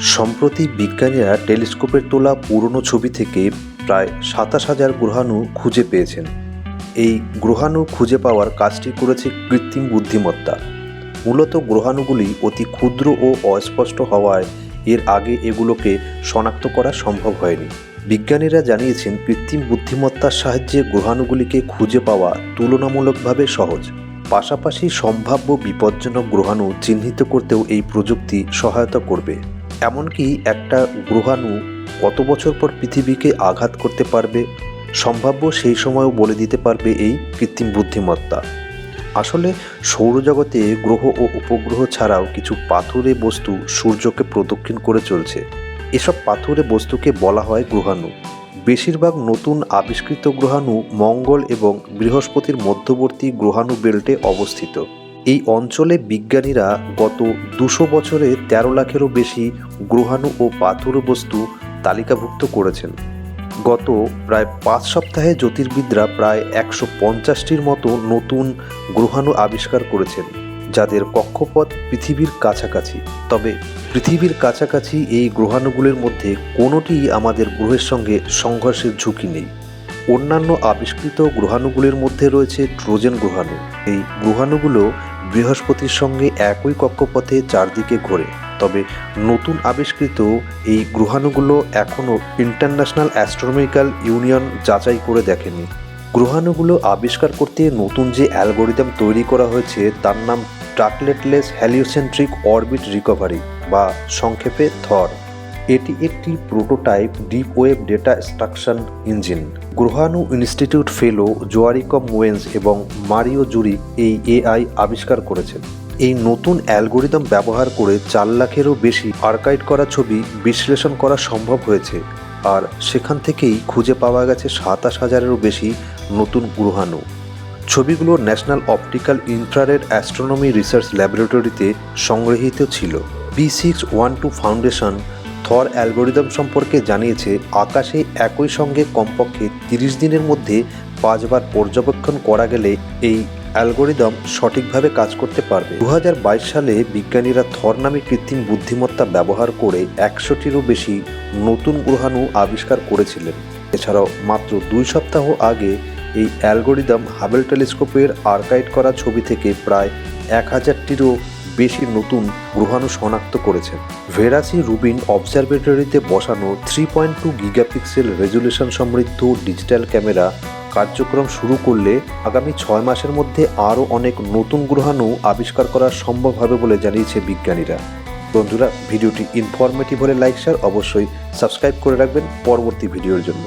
সম্প্রতি বিজ্ঞানীরা টেলিস্কোপের তোলা পুরনো ছবি থেকে প্রায় সাতাশ হাজার গ্রহাণু খুঁজে পেয়েছেন। এই গ্রহাণু খুঁজে পাওয়ার কাজটি করেছে কৃত্রিম বুদ্ধিমত্তা। মূলত গ্রহাণুগুলি অতি ক্ষুদ্র ও অস্পষ্ট হওয়ায় এর আগে এগুলোকে শনাক্ত করা সম্ভব হয়নি। বিজ্ঞানীরা জানিয়েছেন, কৃত্রিম বুদ্ধিমত্তার সাহায্যে গ্রহাণুগুলিকে খুঁজে পাওয়া তুলনামূলকভাবে সহজ। পাশাপাশি সম্ভাব্য বিপজ্জনক গ্রহাণু চিহ্নিত করতেও এই প্রযুক্তি সহায়তা করবে। এমনকি একটা গ্রহাণু কত বছর পর পৃথিবীকে আঘাত করতে পারবে? সম্ভাব্য সেই সময়ও বলে দিতে পারবে এই কৃত্রিম বুদ্ধিমত্তা। আসলে সৌরজগতে গ্রহ ও উপগ্রহ ছাড়াও কিছু পাথুরে বস্তু সূর্যকে প্রদক্ষিণ করে চলছে। এসব পাথুরে বস্তুকে বলা হয় গ্রহাণু। বেশিরভাগ নতুন আবিষ্কৃত গ্রহাণু মঙ্গল এবং বৃহস্পতির মধ্যবর্তী গ্রহাণু বেল্টে অবস্থিত। এই অঞ্চলে বিজ্ঞানীরা গত দুশো বছরে তেরো লাখেরও বেশি গ্রহাণু ও পাথর বস্তু তালিকাভুক্ত করেছেন। গত প্রায় পাঁচ সপ্তাহে জ্যোতির্বিদরা প্রায় একশো পঞ্চাশটির মতো নতুন গ্রহাণু আবিষ্কার করেছেন, যাদের কক্ষপথ পৃথিবীর কাছাকাছি। তবে পৃথিবীর কাছাকাছি এই গ্রহাণুগুলির মধ্যে কোনোটিই আমাদের গ্রহের সঙ্গে সংঘর্ষের ঝুঁকি নেই। অন্যান্য আবিষ্কৃত গ্রহাণুগুলির মধ্যে রয়েছে ট্রোজেন গ্রহাণু। এই গ্রহাণুগুলো বৃহস্পতির সঙ্গে একই কক্ষপথে চারদিকে ঘোরে। তবে নতুন আবিষ্কৃত এই গ্রহাণুগুলো এখনও ইন্টারন্যাশনাল অ্যাস্ট্রোনমিক্যাল ইউনিয়ন যাচাই করে দেখেনি। গ্রহাণুগুলো আবিষ্কার করতে নতুন যে অ্যালগোরিদম তৈরি করা হয়েছে, তার নাম ট্রাকলেটলেস হ্যালিওসেন্ট্রিক অরবিট রিকভারি বা সংক্ষেপে থর। এটি একটি prototype deep web data extraction engine. গ্রহাণু institute fellow, Joachim Moeyens এবং মারিও জুরি এই এআই আবিষ্কার করেছেন। এই নতুন অ্যালগোরিদম ব্যবহার করে চার লাখেরও বেশি আর্কাইড করা ছবি বিশ্লেষণ করা সম্ভব হয়েছে আর সেখান থেকেই খুঁজে পাওয়া গেছে সাতাশ হাজারেরও বেশি নতুন গ্রহাণু। ছবিগুলো national optical infrared astronomy research ল্যাবরেটরিতে সংগৃহীত ছিল। B six one two foundation Thor algorithm সম্পর্কে জানিয়েছে, আকাশে একই সঙ্গে কমপক্ষে তিরিশ দিনের মধ্যে পাঁচবার পর্যবেক্ষণ করা গেলে এই অ্যালগোরিদম সঠিকভাবে কাজ করতে পারবে। দু হাজার বাইশ সালে বিজ্ঞানীরা থর নামে কৃত্রিম বুদ্ধিমত্তা ব্যবহার করে একশোটিরও বেশি নতুন গ্রহাণু আবিষ্কার করেছিলেন। এছাড়াও মাত্র দুই সপ্তাহ আগে এই অ্যালগোরিদম হাবেল টেলিস্কোপের আর্কাইভ করা ছবি থেকে প্রায় এক হাজারটিরও বেশি নতুন গ্রহাণু শনাক্ত করেছেন। ভেরাসি রুবিন অবজারভেটরিতে বসানো three point two gigapixel resolution সমৃদ্ধ ডিজিটাল ক্যামেরা কার্যক্রম শুরু করলে আগামী ছয় মাসের মধ্যে আরও অনেক নতুন গ্রহাণু আবিষ্কার করা সম্ভব হবে বলে জানিয়েছে বিজ্ঞানীরা। বন্ধুরা, ভিডিওটি ইনফরমেটিভ হলে লাইক শেয়ার অবশ্যই সাবস্ক্রাইব করে রাখবেন পরবর্তী ভিডিওর জন্য।